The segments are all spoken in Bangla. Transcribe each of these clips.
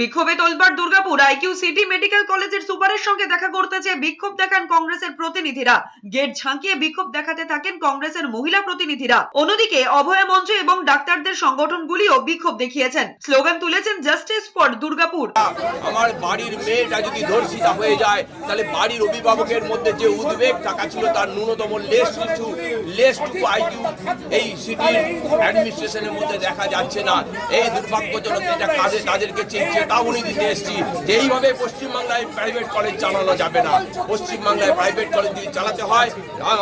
বিক্ষোভে তোলবার দুর্গাপুর আইকিউ সিটি মেডিকেল কলেজের সুপারের সঙ্গে দেখা করতে চেয়ে বিক্ষোভ দেখান কংগ্রেসের প্রতিনিধিরা। গেট ঝাঁকিয়ে বিক্ষোভ দেখাতে থাকেন কংগ্রেসের মহিলা প্রতিনিধিরা। অন্যদিকে অভয় মঞ্চ এবং ডাক্তারদের সংগঠনগুলিও বিক্ষোভ দেখিয়েছেন। স্লোগান তুলেছেন জাস্টিস ফর দুর্গাপুর। আমার বাড়ির মেয়েটা যদি ধর্ষিতা হয়ে যায়, তাহলে বাড়ির অভিভাবকের মধ্যে যে উদ্বেগ থাকা ছিল তার ন্যূনতম লেস কিছু লেস টু আইকিউ এই সিটির অ্যাডমিনিস্ট্রেশনের মধ্যে দেখা যাচ্ছে না। এই দুর্ভাগ্যজনক এটা কাজে তাদেরকে চেয়ে চেতাবনী দিতে এসেছি। যে এইভাবে পশ্চিমবাংলায় প্রাইভেট কলেজ চালানো যাবে না পশ্চিমবাংলায় প্রাইভেট কলেজ যদি চালাতে হয়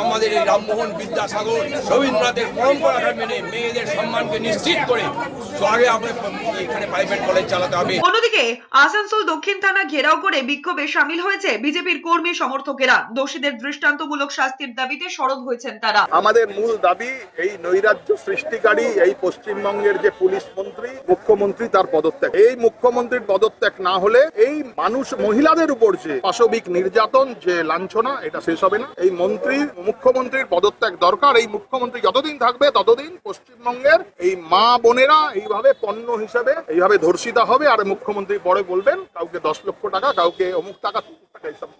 আমাদের এই রামমোহন বিদ্যাসাগর রবীন্দ্রনাথের পরম্পরাটা মেনে মেয়েদের সম্মানকে নিশ্চিত করে আগে আমরা এখানে প্রাইভেট কলেজ চালাতে হবে। অন্যদিকে আসানসোল দক্ষিণ থানা ঘেরাও করে বিক্ষোভে সামিল হয়েছে বিজেপির কর্মী সমর্থকেরা। দোষীদের দৃষ্টান্তমূলক শাস্তির দাবিতে সরব হয়েছেন তারা। আমাদের মূল দাবি এই নৈরাজ্য সৃষ্টিকারী এই পশ্চিমবঙ্গের যে পুলিশ মন্ত্রী মুখ্যমন্ত্রী তার পদত্যাগ। এই মুখ্যমন্ত্রীর পদত্যাগ না হলে এই মানুষ মহিলাদের উপর যে পাশবিক নির্যাতন, যে লাঞ্ছনা, এটা শেষ হবে না। এই মন্ত্রী, মুখ্যমন্ত্রীর পদত্যাগ দরকার। এই মুখ্যমন্ত্রী যতদিন থাকবে, ততদিন পশ্চিমবঙ্গের এই মা বোনেরা এইভাবে পণ্য হিসেবে এইভাবে ধর্ষিতা হবে। আর মুখ্যমন্ত্রী পরে বলবেন, কাউকে দশ লক্ষ টাকা, কাউকে অমুক টাকা, এইসব।